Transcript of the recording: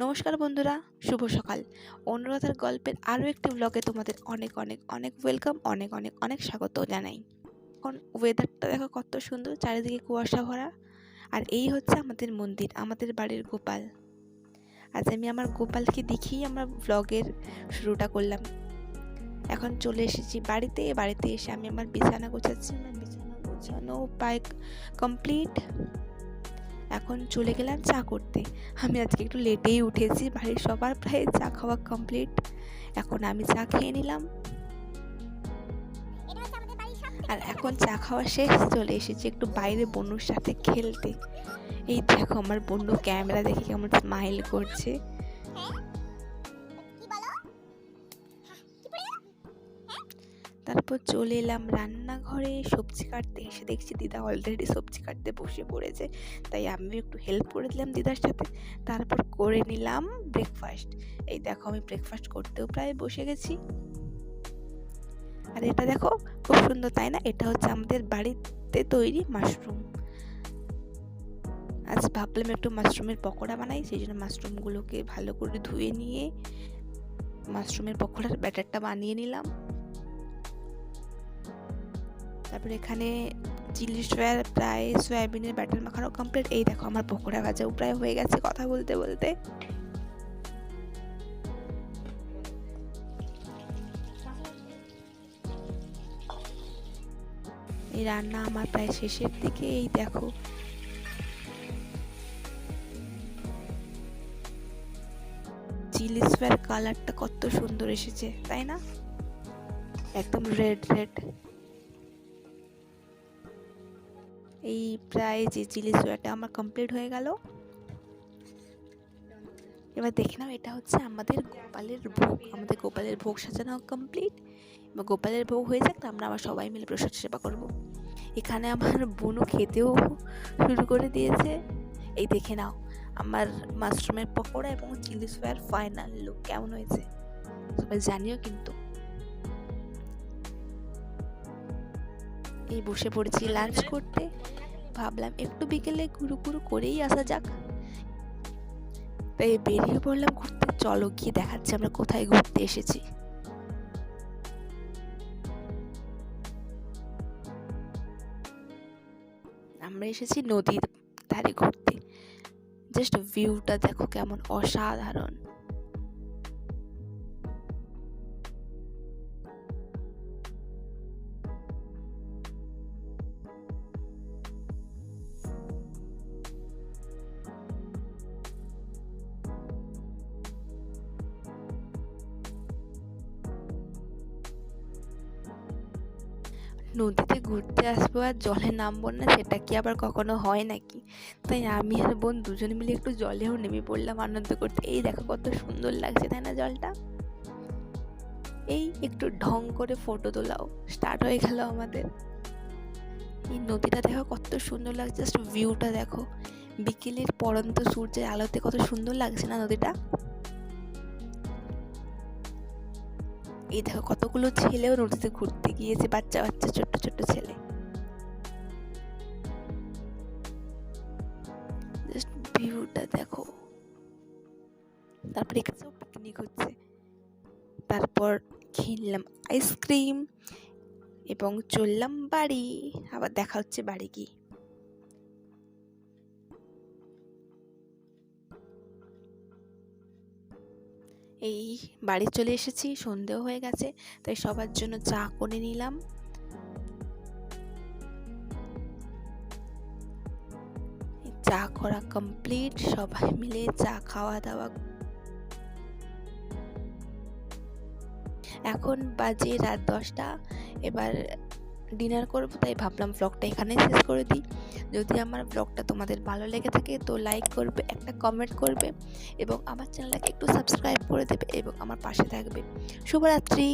নমস্কার বন্ধুরা, শুভ সকাল। অনুরাধার গল্পের আরও একটি ব্লগে তোমাদের অনেক অনেক অনেক ওয়েলকাম অনেক অনেক অনেক স্বাগত জানাই। এখন ওয়েদারটা দেখো কত সুন্দর, চারিদিকে কুয়াশা ভরা। আর এই হচ্ছে আমাদের মন্দির, আমাদের বাড়ির গোপাল। আজ আমি আমার গোপালকে দেখেই আমার ব্লগের শুরুটা করলাম। এখন চলে এসেছি বাড়িতে বাড়িতে এসে আমি আমার বিছানা গোছাচ্ছি আমার বিছানা গোছানো প্রায় কমপ্লিট এখন চলে গেলাম চা করতে। আমি আজকে একটু লেটেই উঠেছি, বাড়ির সবার প্রায় চা খাওয়া কমপ্লিট এখন আমি চা খেয়ে নিলাম। আর এখন চা খাওয়া শেষ, চলে এসেছি একটু বাইরে বন্ধুর সাথে খেলতে। এই দেখো আমার বন্ধু ক্যামেরা দেখে কেমন স্মাইল করছে। তারপর চলে এলাম রান্নাঘরে, সবজি কাটতে। এসে দেখছি দিদা অলরেডি সবজি কাটতে বসে পড়েছে। তাই আমি একটু হেল্প করে দিলাম দিদার সাথে। তারপর করে নিলাম ব্রেকফাস্ট এই দেখো আমি ব্রেকফাস্ট করতেও প্রায় বসে গেছি। আর এটা দেখো, খুব সুন্দর, তাই না? এটা হচ্ছে আমাদের বাড়িতে তৈরি মাশরুম আজ ভাবলাম একটু মাশরুমের পকোড়া বানাই, সেই জন্য মাশরুমগুলোকে ভালো করে ধুয়ে নিয়ে মাশরুমের পকোড়ার ব্যাটারটা বানিয়ে নিলাম। তারপরে এখানে চিলি সয়া প্রায় সয়াবিনের ব্যাটার মাখানো কমপ্লিট এই দেখো আমার পকোড়া ভাজাও প্রায় হয়ে গেছে কথা বলতে বলতে। এই রান্না আমার প্রায় শেষের দিকে, এই দেখো। চিলি সয়ার কালারটা কত সুন্দর এসেছে, তাই না? একদম রেড রেড এই প্রায় যে চিলি সোয়াটা আমার কমপ্লিট হয়ে গেল। এবার দেখে নাও, এটা হচ্ছে আমাদের গোপালের ভোগ। আমাদের গোপালের ভোগ সাজানো কমপ্লিট এবার গোপালের ভোগ হয়ে যাক আমরা আবার সবাই মিলে প্রসাদ সেবা করব। এখানে আমার বোনও খেতেও শুরু করে দিয়েছে। এই দেখে নাও, আমার মাশরুমের পকোড়া এবং চিলি সোয়ার ফাইনাল লুক কেমন হয়েছে? সবাই জানিও কিন্তু। এই বসে পড়েছি লাঞ্চ করতে। ভাবলাম একটু বিকেলে ঘুরু ঘুরু করেই আসা যাক। তাই বেরিয়ে পড়লাম ঘুরতে। চলো গিয়ে দেখাচ্ছি আমরা কোথায় ঘুরতে এসেছি। আমরা এসেছি নদীর ধারে ঘুরতে। জাস্ট ভিউটা দেখো কেমন অসাধারণ। নদীতে ঘুরতে আসব আর জলে নামবো না, সেটা কি আবার কখনো হয় নাকি? তাই আমি আর বোন দুজন মিলে একটু জলেও নেমে পড়লাম আনন্দ করতে। এই দেখো কত সুন্দর লাগছে, তাই না জলটা? এই একটু ঢং করে ফটো তোলাও স্টার্ট হয়ে গেল আমাদের। এই নদীটা দেখো কত সুন্দর লাগছে জাস্ট ভিউটা দেখো। বিকেলের পরন্ত সূর্যের আলোতে কত সুন্দর লাগছে না নদীটা? এই দেখো কতগুলো ছেলেও নদীতে ঘুরতে গিয়েছে, বাচ্চা বাচ্চা, ছোট্ট ছোট্ট ছেলে। জাস্ট ভিউটা দেখো। তারপর এখানেও পিকনিক হচ্ছে। তারপর কিনলাম আইসক্রিম এবং চললাম বাড়ি। আবার দেখা হচ্ছে বাড়ি গিয়ে। এই বাড়ি চলে এসেছি, সন্ধেও হয়ে গেছে, তাই সবার জন্য চা করে নিলাম। চা করা কমপ্লিট সবাই মিলে চা খাওয়া দাওয়া এখন বাজে রাত দশটা, এবার ডিনার করব, তাই ভাবলাম ব্লগটা এখানেই শেষ করে দিই। যদি আমার ব্লগটা তোমাদের ভালো লেগে থাকে, তো লাইক করবে, একটা কমেন্ট করবে এবং আমার চ্যানেলটাকে একটু সাবস্ক্রাইব করে দেবে এবং আমার পাশে থাকবে। শুভরাত্রি!